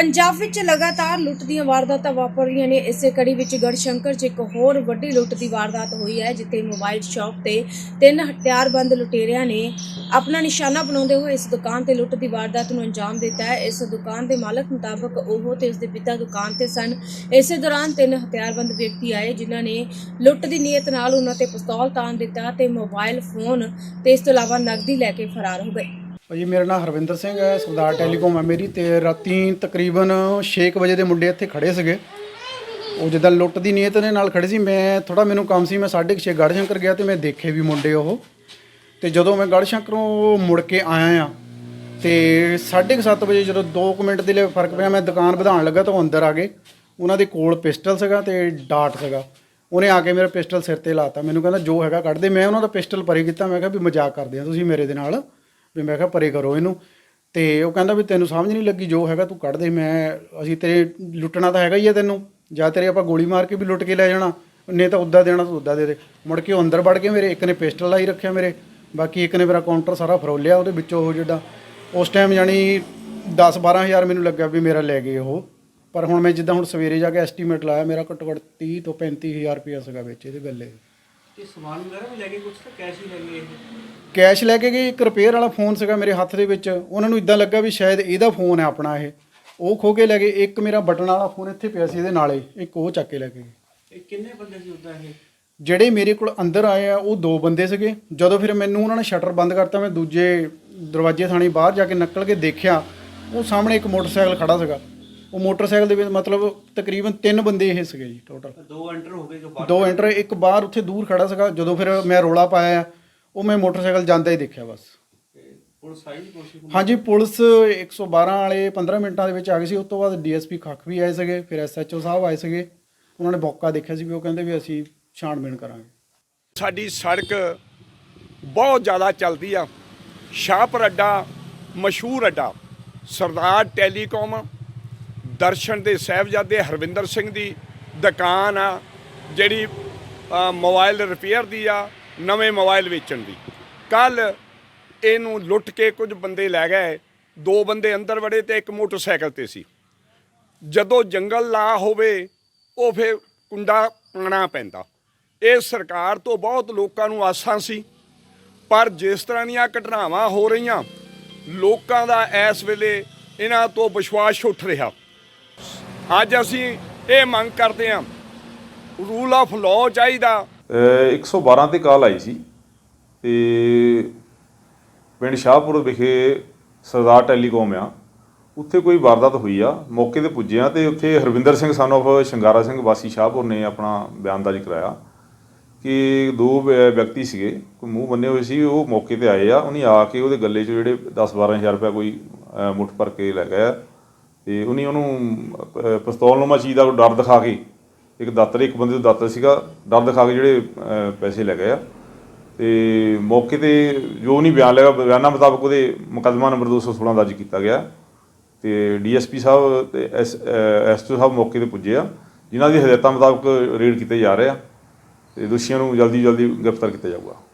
ਪੰਜਾਬ ਵਿੱਚ ਲਗਾਤਾਰ ਲੁੱਟ ਦੀਆਂ ਵਾਰਦਾਤਾਂ ਵਾਪਰ ਰਹੀਆਂ ਨੇ। ਇਸੇ ਕੜੀ ਵਿੱਚ ਗੜਸ਼ੰਕਰ 'ਚ ਇੱਕ ਹੋਰ ਵੱਡੀ ਲੁੱਟ ਦੀ ਵਾਰਦਾਤ ਹੋਈ ਹੈ, ਜਿੱਥੇ ਮੋਬਾਈਲ ਸ਼ਾਪ ਤੇ ਤਿੰਨ ਹਥਿਆਰਬੰਦ ਲੁਟੇਰਿਆਂ ਨੇ ਆਪਣਾ ਨਿਸ਼ਾਨਾ ਬਣਾਉਂਦੇ ਹੋਏ ਇਸ ਦੁਕਾਨ ਤੇ ਲੁੱਟ ਦੀ ਵਾਰਦਾਤ ਨੂੰ ਅੰਜਾਮ ਦਿੱਤਾ ਹੈ। ਇਸ ਦੁਕਾਨ ਦੇ ਮਾਲਕ ਮੁਤਾਬਕ ਉਹ ਤੇ ਉਸ ਦੇ ਪਿਤਾ ਦੁਕਾਨ ਤੇ ਸਨ। ਇਸੇ ਦੌਰਾਨ ਤਿੰਨ ਹਥਿਆਰਬੰਦ ਵਿਅਕਤੀ ਆਏ, ਜਿਨ੍ਹਾਂ ਨੇ ਲੁੱਟ ਦੀ ਨੀਅਤ ਨਾਲ ਉਹਨਾਂ ਤੇ ਪਿਸਤੌਲ ਤਾਣ ਦਿੱਤਾ ਤੇ ਮੋਬਾਈਲ ਫੋਨ ਤੇ ਇਸ ਤੋਂ ਇਲਾਵਾ ਨਕਦੀ ਲੈ ਕੇ ਫਰਾਰ ਹੋ ਗਏ। ਭਾਜੀ, ਮੇਰਾ ਨਾਮ ਹਰਵਿੰਦਰ ਸਿੰਘ ਹੈ, ਸਰਦਾਰ ਟੈਲੀਕਾਮ ਹੈ ਮੇਰੀ ਤੇ ਰਾਤੀ ਤਕਰੀਬਨ 6 ਵਜੇ ਦੇ ਮੁੰਡੇ ਇੱਥੇ ਖੜੇ ਸੀਗੇ। ਉਹ ਜਿੱਦਾਂ ਲੁੱਟ ਦੀ ਨੀਅਤ ਦੇ ਨਾਲ ਖੜੇ ਸੀ, ਮੈਂ ਥੋੜਾ ਮੈਨੂੰ ਕੰਮ ਸੀ, ਮੈਂ 6:30 ਗੜਸ਼ੰਕਰ ਗਿਆ ਤੇ ਮੈਂ ਦੇਖੇ ਵੀ ਮੁੰਡੇ ਉਹ। ਤੇ ਜਦੋਂ ਮੈਂ ਗੜਸ਼ੰਕਰੋਂ ਮੁੜ ਕੇ ਆਇਆ ਆ ਤੇ 7:30 ਵਜੇ ਜਦੋਂ 2 ਮਿੰਟ ਦੇ ਲਈ ਫ਼ਰਕ ਪਿਆ, ਮੈਂ ਦੁਕਾਨ ਵਧਾਉਣ ਲੱਗਾ ਤਾਂ ਉਹ ਅੰਦਰ ਆ ਗਏ। ਉਹਨਾਂ ਦੇ ਕੋਲ ਪਿਸਟਲ ਸੀਗਾ ਤੇ ਡਾਟ ਸੀਗਾ। ਉਹਨੇ ਆ ਕੇ ਮੇਰਾ ਪਿਸਟਲ ਸਿਰ ਤੇ ਲਾਤਾ ਮੈਨੂੰ ਕਹਿੰਦਾ, ਜੋ ਹੈਗਾ ਕੱਢ ਦੇ। ਮੈਂ ਉਹਨਾਂ ਦਾ ਪਿਸਟਲ ਪਰੇ ਕੀਤਾ, ਮੈਂ ਕਿਹਾ ਵੀ ਮਜ਼ਾਕ ਕਰਦੇ ਆ ਤੁਸੀਂ ਮੇਰੇ ਦੇ ਨਾਲ। ਵੀ ਮੈਂ ਕਿਹਾ ਪਰੇ ਕਰੋ ਇਹਨੂੰ। ਤੇ ਉਹ ਕਹਿੰਦਾ ਵੀ ਤੈਨੂੰ ਸਮਝ ਨਹੀਂ ਲੱਗੀ ਜੋ ਹੈਗਾ ਤੂੰ ਕੱਢ ਦੇ, ਮੈਂ ਅਸੀਂ ਤੇਰੇ ਲੁੱਟਣਾ ਤਾਂ ਹੈਗਾ ਹੀ ਆ ਤੈਨੂੰ। ਜਾਂ ਤੇਰੇ ਆਪਾਂ ਗੋਲੀ ਮਾਰ ਕੇ ਵੀ ਲੁੱਟ ਕੇ ਲੈ ਜਾਣਾ। ਨੇ ਤਾਂ ਉੱਦਾਂ ਦੇਣਾ ਤੂੰ ਉੱਦਾਂ ਦੇ ਦੇ। ਮੁੜ ਕੇ ਉਹ ਅੰਦਰ ਵੜ ਕੇ ਮੇਰੇ, ਇੱਕ ਨੇ ਪਿਸਟਲ ਲਾਈ ਰੱਖਿਆ ਮੇਰੇ। ਬਾਕੀ ਇੱਕ ਨੇ ਮੇਰਾ ਕਾਊਂਟਰ ਸਾਰਾ ਫਰੋਲਿਆ ਉਹਦੇ ਵਿੱਚੋਂ ਉਹ ਜਿਹੜਾ ਉਸ ਟਾਈਮ ਜਾਨੀ 10 12000 ਮੈਨੂੰ ਲੱਗਾ ਵੀ ਮੇਰਾ ਲੈ ਗਏ ਉਹ। ਪਰ ਹੁਣ ਮੈਂ ਜਿੱਦਾਂ ਹੁਣ ਸਵੇਰੇ ਜਾ ਕੇ ਐਸਟੀਮੇਟ ਲਾਇਆ, ਮੇਰਾ ਘੱਟੋ ਘੱਟ 30 ਤੋਂ 35000 ਰੁਪਇਆ ਸੀਗਾ ਵਿੱਚ ਇਹਦੇ ਗੱਲੇ। ਸਮਾਨ ਵਗੈਰਾ ਵੀ ਲੈ ਕੇ ਕੁਝ ਤਾਂ ਕੈਸ਼ ਹੀ ਲੈ ਗਏ ਇਹ। ਕੈਸ਼ ਲੈ ਕੇ ਗਏ ਇੱਕ ਰਿਪੇਅਰ ਵਾਲਾ ਫੋਨ ਸੀਗਾ ਮੇਰੇ ਹੱਥ ਦੇ ਵਿੱਚ। ਉਹਨਾਂ ਨੂੰ ਇਦਾਂ ਲੱਗਾ ਵੀ ਸ਼ਾਇਦ ਇਹਦਾ ਫੋਨ ਹੈ ਆਪਣਾ ਇਹ। ਉਹ ਖੋ ਕੇ ਲੈ ਗਏ ਇੱਕ ਮੇਰਾ ਬਟਨ ਵਾਲਾ ਫੋਨ ਇੱਥੇ ਪਿਆ ਸੀ ਇਹਦੇ ਨਾਲੇ ਇੱਕ ਉਹ ਚੱਕ ਕੇ ਲੈ ਕੇ ਗਏ। ਇਹ ਕਿੰਨੇ ਬੰਦੇ ਸੀ ਉਦਾਂ ਇਹ? ਜਿਹੜੇ ਮੇਰੇ ਕੋਲ ਅੰਦਰ ਆਏ ਆ ਉਹ ਦੋ ਬੰਦੇ ਸੀਗੇ। ਜਦੋਂ ਫਿਰ ਮੈਨੂੰ ਉਹਨਾਂ ਨੇ ਸ਼ਟਰ ਬੰਦ ਕਰਤਾ ਮੈਂ ਦੂਜੇ ਦਰਵਾਜ਼ੇ ਥਾਣੀ ਬਾਹਰ ਜਾ ਕੇ ਨਿਕਲ ਕੇ ਦੇਖਿਆ ਉਹ ਸਾਹਮਣੇ ਇੱਕ ਮੋਟਰਸਾਈਕਲ ਖੜਾ ਸੀਗਾ। ਉਹ ਮੋਟਰਸਾਈਕਲ ਦੇ ਵਿੱਚ ਮਤਲਬ ਤਕਰੀਬਨ ਤਿੰਨ ਬੰਦੇ ਇਹ ਸੀਗੇ ਜੀ ਟੋਟਲ ਦੋ ਐਂਟਰ ਹੋ ਗਏ ਜੋ ਬਾਹਰ ਦੋ ਐਂਟਰ ਇੱਕ ਬਾਹਰ ਉੱਥੇ ਦੂਰ ਖੜਾ ਸੀਗਾ ਜਦੋਂ ਫਿਰ ਮੈਂ ਰੋਲਾ ਪਾਇਆ ਉਹ ਮੈਂ ਮੋਟਰਸਾਈਕਲ ਜਾਂਦਾ ਹੀ ਦੇਖਿਆ ਬਸ। ਪੁਲਿਸ ਆਈ ਨਹੀਂ ਕੋਸ਼ਿਸ਼ ਹਾਂਜੀ ਪੁਲਿਸ 112 ਵਾਲੇ 15 ਮਿੰਟਾਂ ਦੇ ਵਿੱਚ ਆ ਗਈ ਸੀ ਉਸ ਤੋਂ ਬਾਅਦ ਡੀਐਸਪੀ ਖੱਖ ਵੀ ਆਏ ਸੀਗੇ ਫਿਰ ਐਸਐਚਓ ਸਾਹਿਬ ਆਏ ਸੀਗੇ। ਉਹਨਾਂ ਨੇ ਮੌਕਾ ਦੇਖਿਆ ਸੀ ਵੀ ਉਹ ਕਹਿੰਦੇ ਵੀ ਅਸੀਂ ਛਾਣਬੀਣ ਕਰਾਂਗੇ। ਸਾਡੀ ਸੜਕ ਬਹੁਤ ਜ਼ਿਆਦਾ ਚੱਲਦੀ ਆ। ਸ਼ਾਹਪੁਰ ਅੱਡਾ ਮਸ਼ਹੂਰ ਅੱਡਾ ਸਰਦਾਰ ਟੈਲੀਕਾਮ ਦਰਸ਼ਨ ਦੇ ਸਾਹਿਬਜ਼ਾਦੇ ਹਰਵਿੰਦਰ ਸਿੰਘ ਦੀ ਦੁਕਾਨ ਆ ਜਿਹੜੀ ਅ, ਮੋਬਾਈਲ ਰਿਪੇਅਰ ਦੀ ਆ ਨਵੇਂ ਮੋਬਾਈਲ ਵੇਚਣ ਦੀ। ਕੱਲ ਇਹਨੂੰ ਲੁੱਟ ਕੇ ਕੁਝ ਬੰਦੇ ਲੈ ਗਏ। ਦੋ ਬੰਦੇ ਅੰਦਰ ਵੜੇ ਤੇ ਇੱਕ ਮੋਟਰਸਾਈਕਲ ਤੇ ਸੀ। ਜਦੋਂ ਜੰਗਲ ਲਾ ਹੋਵੇ ਉਹ ਫਿਰ ਕੁੰਡਾ ਪਾਣਾ ਪੈਂਦਾ। ਇਹ ਸਰਕਾਰ ਤੋਂ ਬਹੁਤ ਲੋਕਾਂ ਨੂੰ ਆਸਾਂ ਸੀ। ਪਰ ਜਿਸ ਤਰ੍ਹਾਂ ਦੀਆਂ ਘਟਨਾਵਾਂ ਹੋ ਰਹੀਆਂ ਲੋਕਾਂ ਦਾ ਇਸ ਵੇਲੇ ਇਹਨਾਂ ਤੋਂ ਵਿਸ਼ਵਾਸ ਉੱਠ ਰਿਹਾ। ਅੱਜ ਅਸੀਂ ਇਹ ਮੰਗ ਕਰਦੇ ਹਾਂ ਰੂਲ ਆਫ ਲਾਅ ਚਾਹੀਦਾ। ਅਹ 112 ਤੇ ਕਾਲ ਆਈ ਸੀ ਤੇ ਪਿੰਡ ਸ਼ਾਹਪੁਰ ਵਿਖੇ ਸਰਦਾਰ ਟੈਲੀਕਾਮ ਆ। ਉੱਥੇ ਕੋਈ ਵਾਰਦਾਤ ਹੋਈ ਆ, ਮੌਕੇ ਤੇ ਪੁੱਜੇ ਆ ਤੇ ਉੱਥੇ ਹਰਵਿੰਦਰ ਸਿੰਘ ਸਨ of ਸ਼ਿੰਗਾਰਾ ਸਿੰਘ ਵਾਸੀ ਸ਼ਾਹਪੁਰ ਨੇ ਆਪਣਾ ਬਿਆਨ ਦਰਜ ਕਰਾਇਆ ਕਿ ਦੋ ਵਿਅਕਤੀ ਸੀਗੇ, ਕੋਈ ਮੂੰਹ ਬੰਨੇ ਹੋਏ ਸੀ, ਉਹ ਮੌਕੇ ਤੇ ਆਏ ਆ, ਉਹਨੇ ਆ ਕੇ ਉਹਦੇ ਗੱਲੇ 'ਚ ਜਿਹੜੇ 10 12000 ਰੁਪਏ ਕੋਈ ਮੁੱਠ ਭਰ ਕੇ ਲੈ ਗਿਆ ਤੇ ਉਹਨੇ ਉਹਨੂੰ ਅਹ, ਪਿਸਤੌਲਨੁਮਾ ਚੀਜ਼ ਦਾ ਡਰ ਦਿਖਾ ਕੇ ਇੱਕ ਦਾਤਰ ਇੱਕ ਬੰਦੇ ਦਾ ਦਾਤਰ ਸੀਗਾ ਡਰ ਦਿਖਾ ਕੇ ਜਿਹੜੇ ਪੈਸੇ ਲੈ ਗਏ ਆ। ਤੇ ਮੌਕੇ ਤੇ ਜੋ ਨਹੀਂ ਬਿਆਨ ਲਿਆ ਬਿਆਨਾਂ ਮੁਤਾਬਕ ਉਹਦੇ ਮੁਕੱਦਮਾ ਨੰਬਰ 216 ਦਰਜ ਕੀਤਾ ਗਿਆ। ਤੇ ਡੀਐਸਪੀ ਸਾਹਿਬ ਤੇ ਐਸ ਐਸਟੋ ਸਾਹਿਬ ਮੌਕੇ ਤੇ ਪੁੱਜੇ ਆ ਜਿਨ੍ਹਾਂ ਦੀ ਹਦਾਇਤਾਂ ਮੁਤਾਬਕ ਰੇਡ ਕੀਤੇ ਜਾ ਰਹੇ ਆ। ਤੇ ਦੋਸ਼ੀਆਂ ਨੂੰ ਜਲਦੀ ਜਲਦੀ ਗ੍ਰਿਫਤਾਰ ਕੀਤਾ ਜਾਊਗਾ।